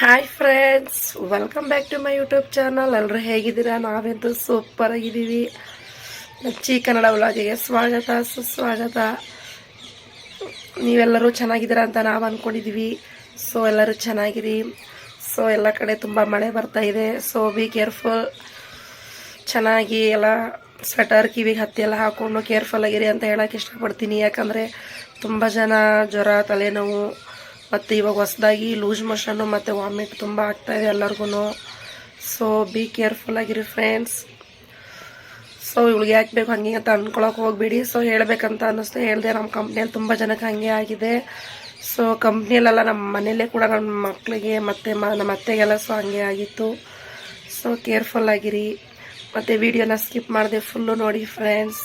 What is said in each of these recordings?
Hi friends welcome back to my YouTube channel ಎಲ್ಲರೂ ಹೇಗಿದ್ದೀರಾ? ನಾವೆಂತೂ super ಆಗಿದ್ದೀವಿ. ನಚ್ಚಿ ಕನ್ನಡ ವ್ಲಾಗಿಗೆ ಸ್ವಾಗತ, ಸುಸ್ವಾಗತ. ನೀವೆಲ್ಲರೂ ಚೆನ್ನಾಗಿದ್ದೀರಾ ಅಂತ ನಾವು ಅಂದ್ಕೊಂಡಿದ್ದೀವಿ ಸೊ ಎಲ್ಲರೂ ಚೆನ್ನಾಗಿರಿ. ಸೊ ಎಲ್ಲ ಕಡೆ ತುಂಬ ಮಳೆ ಬರ್ತಾ ಇದೆ. ಸೊ ಬಿ ಕೇರ್ಫುಲ್ ಚೆನ್ನಾಗಿ ಎಲ್ಲ ಸ್ವೆಟರ್ ಕಿವಿಗೆ ಹತ್ತಿ ಎಲ್ಲ ಹಾಕ್ಕೊಂಡು ಕೇರ್ಫುಲ್ ಆಗಿರಿ ಅಂತ ಹೇಳೋಕೆ ಇಷ್ಟಪಡ್ತೀನಿ. ಯಾಕಂದರೆ ತುಂಬ ಜನ ಜ್ವರ, ತಲೆನೋವು ಮತ್ತು ಇವಾಗ ಹೊಸದಾಗಿ ಲೂಸ್ ಮೋಷನು ಮತ್ತು ವಾಮಿಟ್ ತುಂಬ ಆಗ್ತಾಯಿದೆ ಎಲ್ಲರಿಗೂ ಸೊ ಬಿ ಕೇರ್ಫುಲ್ ಆಗಿರಿ ಫ್ರೆಂಡ್ಸ್ ಸೊ ಇವಳಿಗೆ ಯಾಕೆ ಬೇಕು ಹಾಗೆ ಅಂತ ಅಂದ್ಕೊಳಕ್ಕೆ ಹೋಗ್ಬೇಡಿ. ಸೊ ಹೇಳಬೇಕಂತ ಅನ್ನಿಸ್ತು ಹೇಳಿದೆ ನಮ್ಮ ಕಂಪ್ನಿಯಲ್ಲಿ ತುಂಬ ಜನಕ್ಕೆ ಹಂಗೆ ಆಗಿದೆ. ಸೊ ಕಂಪ್ನಿಯಲ್ಲೆಲ್ಲ ನಮ್ಮ ಮನೆಯಲ್ಲೇ ಕೂಡ ನನ್ನ ಮಕ್ಕಳಿಗೆ ಮತ್ತು ಮ ನಮ್ಮ ಅತ್ತೆಗೆಲ್ಲ ಸೊ ಹಂಗೆ ಆಗಿತ್ತು. ಸೊ ಕೇರ್ಫುಲ್ ಆಗಿರಿ. ಮತ್ತು ವಿಡಿಯೋನ ಸ್ಕಿಪ್ ಮಾಡಿದೆ ಫುಲ್ಲು ನೋಡಿ ಫ್ರೆಂಡ್ಸ್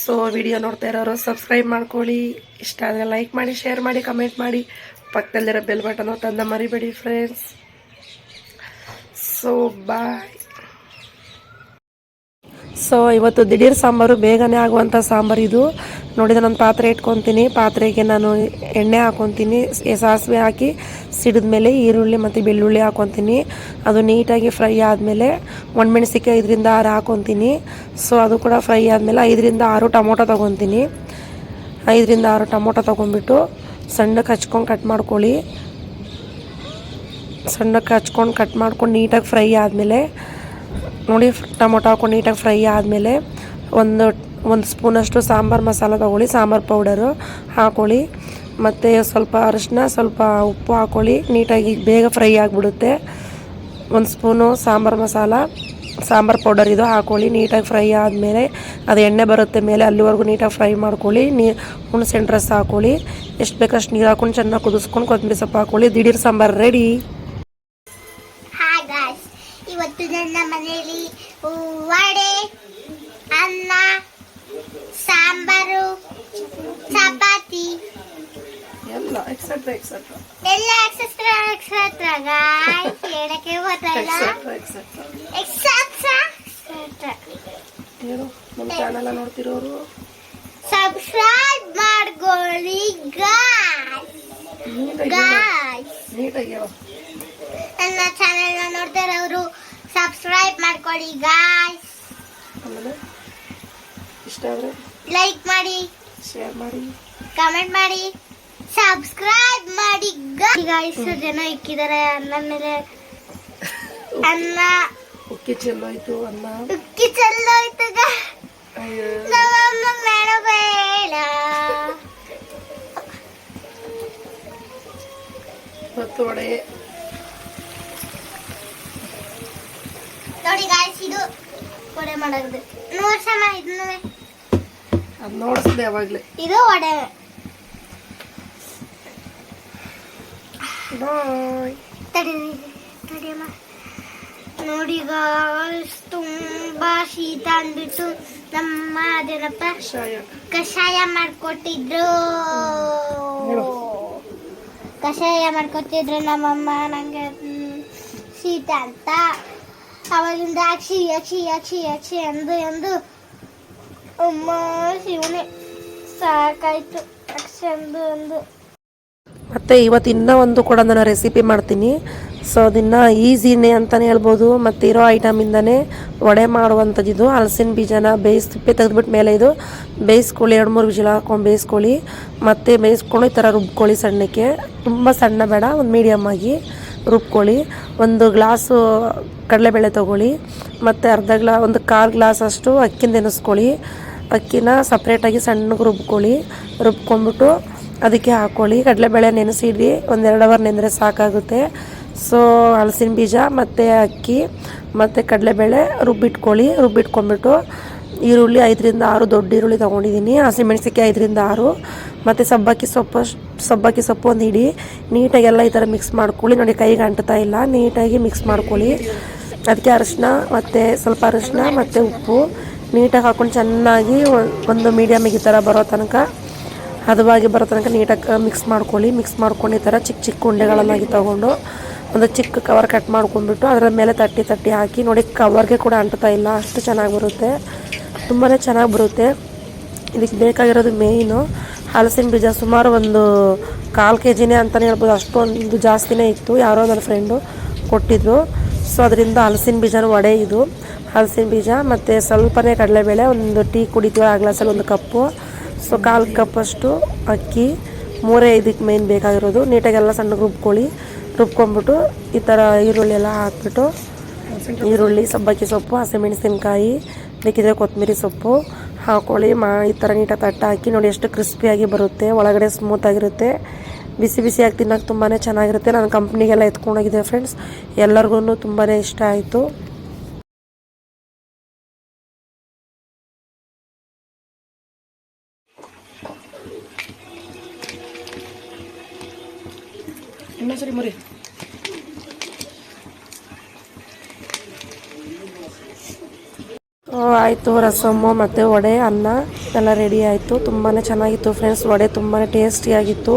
ಸೊ ವಿಡಿಯೋ ನೋಡ್ತಾ ಇರೋರು ಸಬ್ಸ್ಕ್ರೈಬ್ ಮಾಡ್ಕೊಳ್ಳಿ. ಇಷ್ಟ ಆದರೆ ಲೈಕ್ ಮಾಡಿ ಶೇರ್ ಮಾಡಿ ಕಮೆಂಟ್ ಮಾಡಿ. ಪಕ್ಕದಲ್ಲಿರೋ ಬೆಲ್ ಬಟನ್ ತಂದ ಮರಿಬೇಡಿ ಫ್ರೆಂಡ್ಸ್ ಸೊ ಬಾಯ್ ಸೊ ಇವತ್ತು ದಿಢೀರ್ ಸಾಂಬಾರು, ಬೇಗನೆ ಆಗುವಂಥ ಸಾಂಬಾರು ಇದು. ನೋಡಿದ ನಾನು ಪಾತ್ರೆ ಇಟ್ಕೊತೀನಿ. ಪಾತ್ರೆಗೆ ನಾನು ಎಣ್ಣೆ ಹಾಕೊತೀನಿ. ಸಾಸಿವೆ ಹಾಕಿ ಸಿಡಿದ ಮೇಲೆ ಈರುಳ್ಳಿ ಮತ್ತು ಬೆಳ್ಳುಳ್ಳಿ ಹಾಕೊತೀನಿ. ಅದು ನೀಟಾಗಿ ಫ್ರೈ ಆದಮೇಲೆ ಒಣಮೆಣಸಿಕಾಯಿ ಐದರಿಂದ ಆರು ಹಾಕೊತೀನಿ. ಸೊ ಅದು ಕೂಡ ಫ್ರೈ ಆದಮೇಲೆ ಐದರಿಂದ ಆರು ಟೊಮೊಟೊ ತೊಗೊತೀನಿ. ಐದರಿಂದ ಆರು ಟೊಮೊಟೊ ತೊಗೊಂಡ್ಬಿಟ್ಟು ಸಣ್ಣಕ್ಕೆ ಹಚ್ಕೊಂಡು ಕಟ್ ಮಾಡ್ಕೊಳ್ಳಿ. ಸಣ್ಣಕ್ಕೆ ಹಚ್ಕೊಂಡು ಕಟ್ ಮಾಡ್ಕೊಂಡು ನೀಟಾಗಿ ಫ್ರೈ ಆದಮೇಲೆ ನೋಡಿ ಟೊಮೊಟೊ ಹಾಕೊಂಡು ನೀಟಾಗಿ ಫ್ರೈ ಆದಮೇಲೆ ಒಂದು ಒಂದು ಸ್ಪೂನಷ್ಟು ಸಾಂಬಾರು ಮಸಾಲ ತೊಗೊಳ್ಳಿ, ಸಾಂಬಾರು ಪೌಡರು ಹಾಕೊಳ್ಳಿ. ಮತ್ತು ಸ್ವಲ್ಪ ಅರಿಶಿನ ಸ್ವಲ್ಪ ಉಪ್ಪು ಹಾಕೊಳ್ಳಿ, ನೀಟಾಗಿ ಬೇಗ ಫ್ರೈ ಆಗಿಬಿಡುತ್ತೆ. ಒಂದು ಸ್ಪೂನು ಸಾಂಬಾರು ಮಸಾಲ, ಸಾಂಬಾರು ಪೌಡರ್ ಇದು ಹಾಕೊಳ್ಳಿ, ನೀಟಾಗಿ ಫ್ರೈ ಆದಮೇಲೆ ಅದು ಎಣ್ಣೆ ಬರುತ್ತೆ ಮೇಲೆ ಅಲ್ಲಿವರೆಗೂ ನೀಟಾಗಿ ಫ್ರೈ ಮಾಡ್ಕೊಳ್ಳಿ. ನೀ ಹುಣಸೆಹಣ್ಣು ರಸ ಹಾಕೊಳ್ಳಿ. ಎಷ್ಟು ಬೇಕಷ್ಟು ನೀರು ಹಾಕೊಂಡು ಚೆನ್ನಾಗಿ ಕುದಿಸ್ಕೊಂಡು ಕೊತ್ತಂಬರಿ ಸೊಪ್ಪು ಹಾಕೊಳ್ಳಿ. ದಿಢೀರ್ ಸಾಂಬಾರು ರೆಡಿ. ಚಪಾತಿ. ಎಲ್ಲ ಎಕ್ಸೆಟ್ರಾ ಎಕ್ಸೆಟ್ರಾ ಎಲ್ಲ ಎಕ್ಸೆಟ್ರಾ ಎಕ್ಸೆಟ್ರಾ ಗಾಯ್ಸ್ ಹೇಳಕ್ಕೆ ಗೊತ್ತಾಯಿಲ್ಲ ಎಕ್ಸೆಟ್ರಾ ಎಕ್ಸೆಟ್ರಾ ಏನು? ನಮ್ಮ ಚಾನೆಲ್ ನೋಡ್ತಿರೋರು? ಸಬ್ಸ್ಕ್ರೈಬ್ ಮಾಡ್ಕೊಳ್ಳಿ ಗಾಯ್ಸ್ ಗಾಯ್ಸ್ ನೀಟಾಗಿ ಹೇಳು. ನನ್ನ ಚಾನೆಲ್ ನೋಡ್ತಿರೋರು ಸಬ್ಸ್ಕ್ರೈಬ್ ಮಾಡ್ಕೊಳ್ಳಿ ಗಾಯ್ಸ್ ಆಮೇಲೆ ಇಷ್ಟ ಆದರೆ? ಲೈಕ್ ಮಾಡಿ. ಶೇರ್ ಮಾಡಿ. ಕಮೆಂಟ್ ಮಾಡಿ. ಸಬ್ಸ್ಕ್ರೈಬ್ ಮಾಡಿ. ಇಷ್ಟು ಜನ ಇಕ್ಕಿದ್ದಾರೆ ಅನ್ನ ಮೇಲೆ ಅನ್ನ. ಉಕ್ಕಿ ಚೆಲ್ಲೋಯ್ತು ಅನ್ನ. ಉಕ್ಕಿ ಚೆಲ್ಲೋಯ್ತು. ನಮ್ಮಮ್ಮ ಬೇಡ ಬೇಡ. ಮತ್ತು ಒಡೆ. ನೋಡಿ ಗಾಯ್ಸ್ ಇದು ಮಾಡೋದು. ನೂರು ಸಮ ಇದನ್ನು ಅದು ನೋಡಿಸ್ದೆ ಯಾವಾಗಲೇ. ಇದು ವಡೆ. ಬಾಯ್. ತಡಿ ತಡಿಯಮ್ಮ ನೋಡಿ ತುಂಬಾ ಶೀತ ಅಂದ್ಬಿಟ್ಟು ನಮ್ಮ ಅದೇನಪ್ಪ? ಕಷಾಯ. ಮಾಡ್ಕೊಟ್ಟಿದ್ರು. ಕಷಾಯ ಮಾಡ್ಕೊಟ್ಟಿದ್ರು ನಮ್ಮಮ್ಮ ನಂಗೆ ಶೀತ ಅಂತ. ಅವಾಗಿಂದ ಅಕ್ಷಿ ಅಕ್ಷಿ ಅಕ್ಷಿ ಅಕ್ಷಿ ಎಂದು ಎಂದು ಅಮ್ಮ ಸಾಕಾಯ್ತು. ಅಕ್ಷಂದು ಒಂದು ಮತ್ತು ಇವತ್ತು ಇನ್ನೂ ಒಂದು ಕೂಡ ನಾನು ರೆಸಿಪಿ ಮಾಡ್ತೀನಿ. ಸೊ ಅದನ್ನು ಈಸಿನೇ ಅಂತಲೇ ಹೇಳ್ಬೋದು. ಮತ್ತು ಇರೋ ಐಟಮಿಂದನೇ ವಡೆ ಮಾಡುವಂಥದ್ದು ಇದು. ಹಲಸಿನ ಬೀಜನ ಬೇಯಿಸಿ, ತಿಪ್ಪೆ ತೆಗೆದ್ಬಿಟ್ಟು ಮೇಲೆ ಇದು. ಬೇಯಿಸ್ಕೊಳ್ಳಿ, ಎರಡು ಮೂರು ವಿಜಿಲ್ ಹಾಕೊಂಡು ಬೇಯಿಸ್ಕೊಳ್ಳಿ. ಮತ್ತು ಬೇಯಿಸ್ಕೊಂಡು ಈ ಥರ ರುಬ್ಕೊಳ್ಳಿ ಸಣ್ಣಕ್ಕೆ. ತುಂಬ ಸಣ್ಣ ಬೇಡ, ಒಂದು ಮೀಡಿಯಮ್ ಆಗಿ ರುಬ್ಕೊಳ್ಳಿ. ಒಂದು ಗ್ಲಾಸು ಕಡಲೆಬೇಳೆ ತೊಗೊಳ್ಳಿ. ಮತ್ತು ಅರ್ಧ ಗ್ಲಾ, ಒಂದು ಕಾಲು ಗ್ಲಾಸ್ ಅಷ್ಟು ಅಕ್ಕಿನ ನೆನೆಸ್ಕೊಳ್ಳಿ ಅಕ್ಕಿನ ಸಪ್ರೇಟಾಗಿ ಸಣ್ಣಗೆ ರುಬ್ಕೊಳ್ಳಿ. ರುಬ್ಕೊಂಡ್ಬಿಟ್ಟು ಅದಕ್ಕೆ ಹಾಕ್ಕೊಳ್ಳಿ ಕಡಲೆಬೇಳೆ ನೆನೆಸಿಡಿ ಒಂದೆರಡು ಅವರ್ ನೆನೆದ್ರೆ ಸಾಕಾಗುತ್ತೆ. ಸೊ ಹಲಸಿನ ಬೀಜ ಮತ್ತು ಅಕ್ಕಿ ಮತ್ತು ಕಡಲೆಬೇಳೆ ರುಬ್ಬಿಟ್ಕೊಳ್ಳಿ. ರುಬ್ಬಿಟ್ಕೊಂಡ್ಬಿಟ್ಟು ಈರುಳ್ಳಿ ಐದರಿಂದ ಆರು ದೊಡ್ಡ ಈರುಳ್ಳಿ ತೊಗೊಂಡಿದ್ದೀನಿ. ಹಸಿಮೆಣಸಿಕಾಯಿ ಐದರಿಂದ ಆರು. ಮತ್ತು ಸಬ್ಬಕ್ಕಿ ಸೊಪ್ಪು ಸಬ್ಬಕ್ಕಿ ಸೊಪ್ಪು ಒಂದು ನೀಟಾಗಿ ಎಲ್ಲ ಈ ಥರ ಮಿಕ್ಸ್ ಮಾಡ್ಕೊಳ್ಳಿ. ನೋಡಿ ಕೈಗೆ ಅಂಟ್ತಾ ಇಲ್ಲ. ನೀಟಾಗಿ ಮಿಕ್ಸ್ ಮಾಡ್ಕೊಳ್ಳಿ. ಅದಕ್ಕೆ ಅರಿಶಿನ ಮತ್ತು ಸ್ವಲ್ಪ ಅರಿಶಿನ ಮತ್ತು ಉಪ್ಪು. ನೀಟಾಗಿ ಹಾಕ್ಕೊಂಡು ಚೆನ್ನಾಗಿ ಒಂದು ಮೀಡಿಯಮಿಗೆ ಈ ಥರ ಬರೋ ತನಕ, ಹದವಾಗಿ ಬರೋ ತನಕ ನೀಟಾಗಿ ಮಿಕ್ಸ್ ಮಾಡ್ಕೊಳ್ಳಿ. ಮಿಕ್ಸ್ ಮಾಡ್ಕೊಂಡು ಈ ಥರ ಚಿಕ್ಕ ಚಿಕ್ಕ ಉಂಡೆಗಳನ್ನಾಗಿ ತೊಗೊಂಡು, ಒಂದು ಚಿಕ್ಕ ಕವರ್ ಕಟ್ ಮಾಡ್ಕೊಂಡ್ಬಿಟ್ಟು ಅದರ ಮೇಲೆ ತಟ್ಟಿ ತಟ್ಟಿ ಹಾಕಿ ನೋಡಿ ಕವರ್ಗೆ ಕೂಡ ಅಂಟ್ತಾ ಇಲ್ಲ, ಅಷ್ಟು ಚೆನ್ನಾಗಿ ಬರುತ್ತೆ. ತುಂಬಾ ಚೆನ್ನಾಗಿ ಬರುತ್ತೆ. ಇದಕ್ಕೆ ಬೇಕಾಗಿರೋದು ಮೇಯ್ನು ಹಲಸಿನ ಬೀಜ, ಸುಮಾರು ಒಂದು ಕಾಲು ಕೆ ಜಿನೇ ಅಂತಲೇ ಹೇಳ್ಬೋದು. ಅಷ್ಟೊಂದು ಜಾಸ್ತಿನೇ ಇತ್ತು. ಯಾರೋ ನನ್ನ ಫ್ರೆಂಡು ಕೊಟ್ಟಿದ್ರು. ಸೊ ಅದರಿಂದ ಹಲಸಿನ ಬೀಜನ ವಡೆ ಇದು. ಹಲಸಿನ ಬೀಜ ಮತ್ತು ಸ್ವಲ್ಪನೇ ಕಡಲೆಬೇಳೆ, ಒಂದು ಟೀ ಕುಡಿತೀವಿ ಆ ಗ್ಲಾಸಲ್ಲಿ ಒಂದು ಕಪ್ಪು. ಸೊ ಕಾಲು ಕಪ್ಪಷ್ಟು ಅಕ್ಕಿ, ಮೂರೇ ಇದಕ್ಕೆ ಮೇಯ್ನ್ ಬೇಕಾಗಿರೋದು. ನೀಟಾಗೆಲ್ಲ ಸಣ್ಣಗೆ ರುಬ್ಕೊಳ್ಳಿ ರುಬ್ಕೊಂಬಿಟ್ಟು ಈ ಥರ ಈರುಳ್ಳಿ ಎಲ್ಲ ಹಾಕ್ಬಿಟ್ಟು, ಈರುಳ್ಳಿ, ಸಬ್ಬಕ್ಕಿ ಸೊಪ್ಪು ಹಸಿಮೆಣಸಿನ್ಕಾಯಿ ಬೇಕಿದ್ರೆ ಕೊತ್ತಂಬರಿ ಸೊಪ್ಪು ಹಾಕೊಳ್ಳಿ. ಮಾ, ಈ ಥರ ನೀಟಾಗಿ ತಟ್ಟ ಹಾಕಿ ನೋಡಿ ಎಷ್ಟು ಕ್ರಿಸ್ಪಿಯಾಗಿ ಬರುತ್ತೆ. ಒಳಗಡೆ ಸ್ಮೂತಾಗಿರುತ್ತೆ ಬಿಸಿ ಬಿಸಿಯಾಗಿ ತಿನ್ನೋಕೆ ತುಂಬಾ ಚೆನ್ನಾಗಿರುತ್ತೆ. ನಾನು ಕಂಪ್ನಿಗೆಲ್ಲ ಎತ್ಕೊಂಡೋಗಿದ್ದೆ ಫ್ರೆಂಡ್ಸ್ ಎಲ್ಲರಿಗೂ ತುಂಬಾ ಇಷ್ಟ ಆಯಿತು. ಇನ್ನೊಂದ್ಸರಿ ಮರಿ. ಆಯಿತು ರಸಮ್ಮು ಮತ್ತು ವಡೆ, ಅನ್ನ ಎಲ್ಲ ರೆಡಿ ಆಯಿತು. ತುಂಬಾ ಚೆನ್ನಾಗಿತ್ತು ಫ್ರೆಂಡ್ಸ್ ವಡೆ ತುಂಬಾ ಟೇಸ್ಟಿಯಾಗಿತ್ತು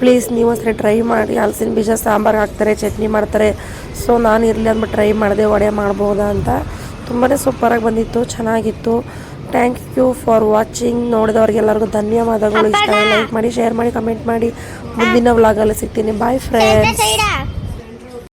ಪ್ಲೀಸ್ ನೀವು ಒಂದ್ಸರಿ ಟ್ರೈ ಮಾಡಿ. ಹಲಸಿನ ಬೀಜ, ಸಾಂಬಾರು ಹಾಕ್ತಾರೆ, ಚಟ್ನಿ ಮಾಡ್ತಾರೆ. ಸೊ ನಾನು ಇರಲಿ ಅಂದ್ಬಿಟ್ಟು ಟ್ರೈ ಮಾಡಿದೆ, ವಡೆ ಮಾಡ್ಬೋದಾ ಅಂತ. ತುಂಬಾ ಸೂಪರಾಗಿ ಬಂದಿತ್ತು, ಚೆನ್ನಾಗಿತ್ತು. ಥ್ಯಾಂಕ್ ಯು ಫಾರ್ ವಾಚಿಂಗ್ ನೋಡಿದವ್ರಿಗೆಲ್ಲರಿಗೂ ಧನ್ಯವಾದಗಳು. ಇಷ್ಟ ಲೈಕ್ ಮಾಡಿ ಶೇರ್ ಮಾಡಿ ಕಮೆಂಟ್ ಮಾಡಿ. ಮುಂದಿನ ವ್ಲಾಗಲ್ಲಿ ಸಿಗ್ತೀನಿ. Bye friends